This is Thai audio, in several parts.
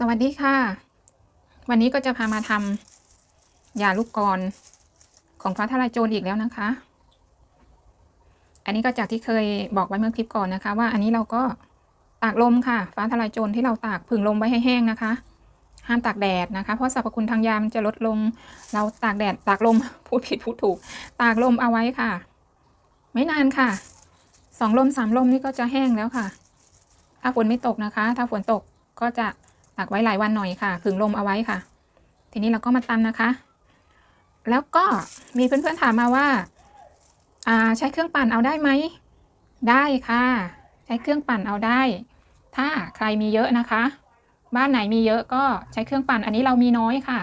สวัสดีค่ะ วันนี้ก็จะพามาทำยาลูกกรของฟ้าทลายโจรอีกแล้วนะคะ อันนี้ก็จากที่เคยบอกไว้เมื่อคลิปก่อนนะคะ ว่าอันนี้เราก็ตากลมค่ะ ฟ้าทลายโจรที่เราตากผึ่งลมไว้ให้แห้งนะคะ ห้ามตากแดดนะคะ เพราะสรรพคุณทางยามันจะลดลง เราตากแดดตากลมพูดผิดพูดถูก ตากลมเอาไว้ค่ะ ไม่นานค่ะสองลมสามลมนี่ก็จะแห้งแล้วค่ะ ถ้าฝนไม่ตกนะคะ ถ้าฝนตกก็จะ ตากไว้หลายวันหน่อยค่ะผึ่งลมเอาไว้ค่ะ ทีนี้เราก็มาตำนะคะ แล้วก็มีเพื่อนๆถามมาว่าาใช้เครื่องปั่นเอาได้ไหมได้ค่ะ ใช้เครื่องปั่นเอาได้ ถ้าใครมีเยอะนะคะ บ้านไหนมีเยอะก็ใช้เครื่องปั่นอันนี้เรามีน้อยค่ะ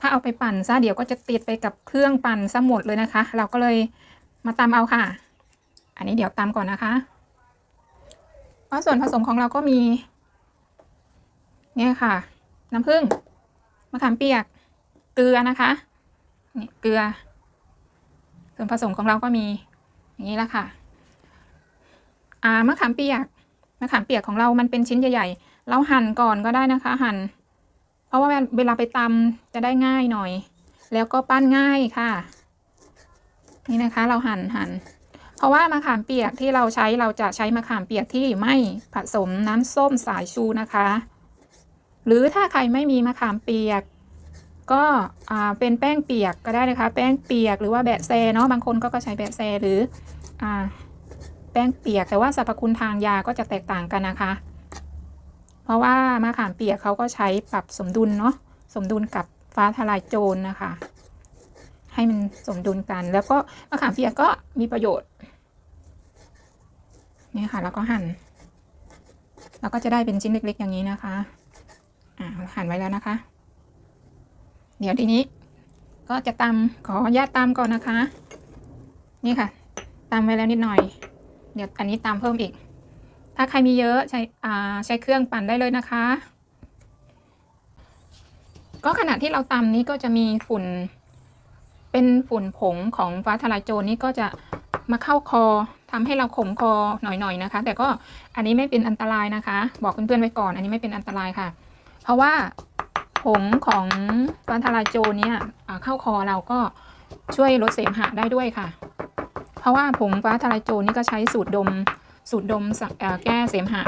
ถ้าเอาไปปั่นซะเดี๋ยวก็จะติดไปกับเครื่องปั่นซะหมดเลยนะคะ เราก็เลยมาตำเอาค่ะ อันนี้เดี๋ยวตำก่อนนะคะเพราะส่วนผสมของเราก็มี เนี่ยค่ะ น้ำผึ้งมะขามเปียก เกลือนะคะนี่เกลือ ส่วนผสมของเราก็มี อย่างนี้ละค่ะ อ่ามะขามเปียกมะขามเปียกของเรามันเป็นชิ้นใหญ่ๆ เราหั่นก่อนก็ได้นะคะ หั่น เพราะว่าเวลาไปตำจะได้ง่ายหน่อย แล้วก็ปั้นง่ายค่ะ นี่นะคะ เราหั่นหั่นเพราะว่ามะขามเปียกที่เราใช้เราจะใช้มะขามเปียกที่ไม่ผสมน้ำส้มสายชูนะคะ หรือถ้าใครไม่มีมะขามเปียก ก็เป็นแป้งเปียกก็ได้นะคะ แป้งเปียกหรือว่าแบะแซเนาะบางคนก็ใช้แบะแซหรืออแป้งเปียกแต่ว่าสรรพคุณทางยาก็จะแตกต่างกันนะคะ เพราะว่ามะขามเปียกเขาก็ใช้ปรับสมดุลเนาะสมดุลกับฟ้าทลายโจรนะคะ ให้มันสมดุลกัน แล้วก็มะขามเปียกก็มีประโยชน์นี่ค่ะแล้วก็หั่น แล้วก็จะได้เป็นชิ้นเล็กๆอย่างนี้นะคะ หั่นไว้แล้วนะคะ เดี๋ยวทีนี้ก็จะตำขออนุญาตตำก่อนนะคะ นี่ค่ะตำไว้แล้วนิดหน่อย เดี๋ยวอันนี้ตำเพิ่มอีก ถ้าใครมีเยอะใช้ใช้เครื่องปั่นได้เลยนะคะ ก็ขณะที่เราตำนี้ก็จะมีฝุ่น เป็นฝุ่นผงของฟ้าทลายโจรนี่ก็จะมาเข้าคอทำให้เราขมคอหน่อยๆนะคะ แต่ก็อันนี้ไม่เป็นอันตรายนะคะ บอกเพื่อนๆไว้ก่อน อันนี้ไม่เป็นอันตรายค่ะ เพราะว่าผงของฟ้าทลายโจรเนี่ยเข้าคอเราก็ช่วยลดเสมหะได้ด้วยค่ะ เพราะว่าผงฟ้าทลายโจรนี่ก็ใช้สูตรดม สูตรดมแก้เสมหะ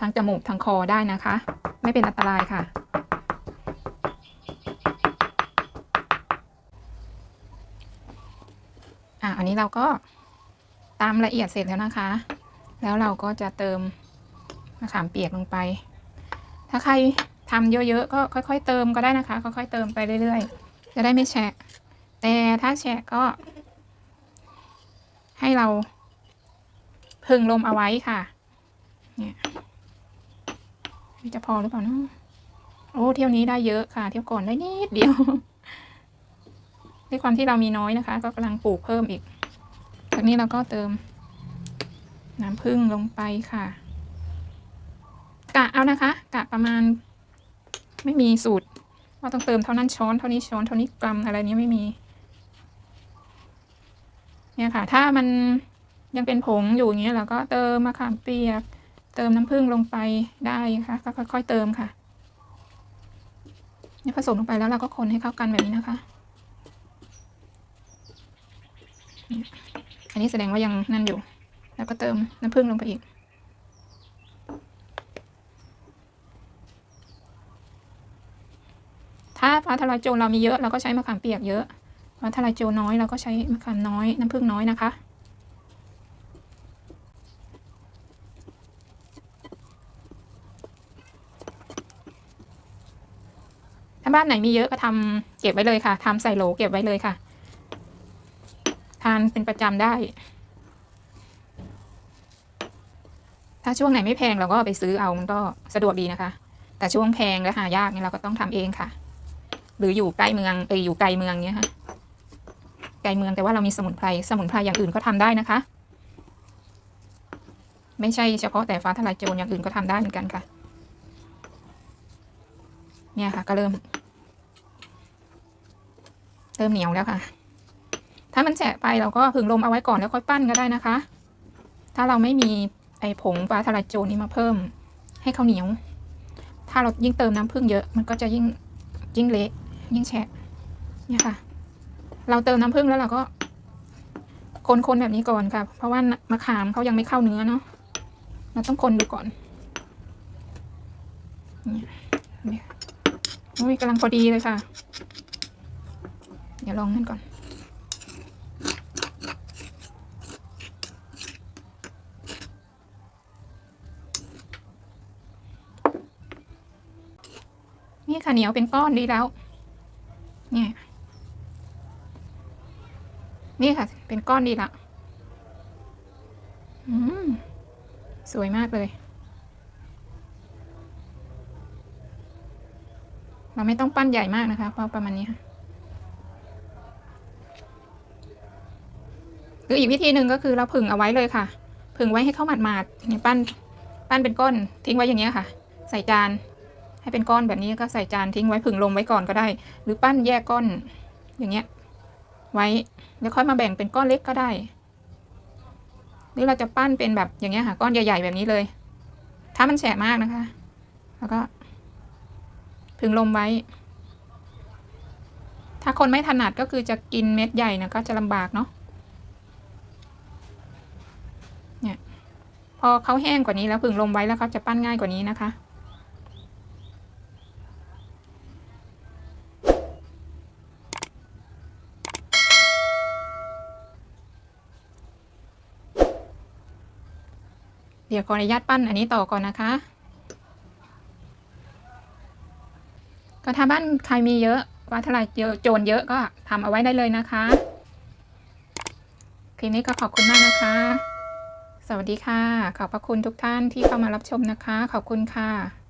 ทางจมูกทางคอได้นะคะ ไม่เป็นอันตรายค่ะ อะอันนี้เราก็ตามละเอียดเสร็จแล้วนะคะ แล้วเราก็จะเติมมะขามเปียกลงไป ถ้าใครทำเยอะๆก็ค่อย ๆ เติมก็ได้นะคะ ค่อยๆเติมไปเรื่อยๆ จะได้ไม่แฉะ แต่ถ้าแฉะก็ ให้เราพึงลมเอาไว้ค่ะ เนี่ยจะพอหรือเปล่าเนาะโอ้เที่ยวนี้ได้เยอะค่ะ เที่ยวก่อนได้นิดเดียวด้วยความที่เรามีน้อยนะคะ ก็กำลังปลูกเพิ่มอีกจากนี้เราก็เติมน้ำผึ้งลงไปค่ะ กะเอานะคะ กะประมาณ ไม่มีสูตร ว่าต้องเติมเท่านั้นช้อนเท่านี้ช้อนเท่านี้กรัมอะไรเนี้ยไม่มี เนี่ยค่ะ ถ้ามันยังเป็นผงอยู่อย่างเงี้ยเราก็เติมมะขามเปียก เติมน้ำผึ้งลงไปได้ค่ะ ก็ค่อยๆเติมค่ะเนี่ยผสมลงไปแล้วเราก็คนให้เข้ากันแบบนี้นะคะ อันนี้แสดงว่ายังนั่นอยู่ แล้วก็เติมน้ำผึ้งลงไปอีก ถ้าฟ้าทลายโจรเรามีเยอะเราก็ใช้มะขามเปียกเยอะฟ้าทลายโจรน้อยเราก็ใช้มะขามน้อยน้ำผึ้งน้อยนะคะถ้าบ้านไหนมีเยอะก็ทำเก็บไว้เลยค่ะทำใส่โหลเก็บไว้เลยค่ะ ทานเป็นประจำได้ ถ้าช่วงไหนไม่แพงเราก็ไปซื้อเอามันก็สะดวกดีนะคะ แต่ช่วงแพงและหายากเนี่ยเราก็ต้องทำเองค่ะ หรืออยู่ใกล้เมืองเอออยู่ไกลเมืองเนี้ยค่ะไกลเมืองแต่ว่าเรามีสมุนไพรสมุนไพรอย่างอื่นก็ทำได้นะคะ ไม่ใช่เฉพาะแต่ฟ้าทลายโจรอย่างอื่นก็ทำได้เหมือนกันค่ะ เนี่ยค่ะก็เริ่ม เริ่มเหนียวแล้วค่ะ ถ้ามันแฉะไปเราก็ผึ่งลมเอาไว้ก่อนแล้วค่อยปั้นก็ได้นะคะ ถ้าเราไม่มีไอผงฟ้าทลายโจรนี้มาเพิ่ม ให้เขาเหนียว ถ้าเรายิ่งเติมน้ำผึ้งเยอะมันก็จะยิ่งยิ่งเละ ยิ่งแฉะเนี่ยค่ะ เราเติมน้ำผึ้งแล้วเราก็ คนๆแบบนี้ก่อนค่ะ เพราะว่ามะขามเขายังไม่เข้าเนื้อเนาะเราต้องคนดูก่อนเนี่ยเนี่ยโอ้ยกำลังพอดีเลยค่ะ เดี๋ยวลองนั่นก่อน นี่ค่ะเหนียวเป็นก้อนดีแล้ว นี่นี่ค่ะ เป็นก้อนดีละอืมสวยมากเลย เราไม่ต้องปั้นใหญ่มากนะคะ เพราะประมาณนี้ค่ะหรืออีกวิธีหนึ่งก็คือเราผึ่งเอาไว้เลยค่ะ ผึ่งไว้ให้เข้าหมาดๆเนี่ยปั้น ปั้นเป็นก้อนทิ้งไว้อย่างเงี้ค่ะ ใส่จาน ให้เป็นก้อนแบบนี้ก็ใส่จานทิ้งไว้ผึ่งลมไว้ก่อนก็ได้ หรือปั้นแยกก้อนอย่างเงี้ย ไว้แล้วค่อยมาแบ่งเป็นก้อนเล็กก็ได้ หรือเราจะปั้นเป็นแบบอย่างเงี้ยค่ะก้อนใหญ่ ๆ แบบนี้เลย ถ้ามันแฉะมากนะคะ แล้วก็ผึ่งลมไว้ ถ้าคนไม่ถนัดก็คือจะกินเม็ดใหญ่นะก็จะลำบากเนาะเนี่ยพอเขาแห้งกว่านี้แล้วผึ่งลมไว้แล้วเขาจะปั้นง่ายกว่านี้นะคะ ดี๋ยวขออนุญาตปั้นอันนี้ต่อก่อนนะคะ ก็ถ้าบ้านใครมีเยอะว่าทลายเยอะโจรเยอะก็ทำเอาไว้ได้เลยนะคะคลิปนี้ก็ขอบคุณมากนะคะ สวัสดีค่ะ ขอบพระคุณทุกท่านที่เข้ามารับชมนะคะ ขอบคุณค่ะ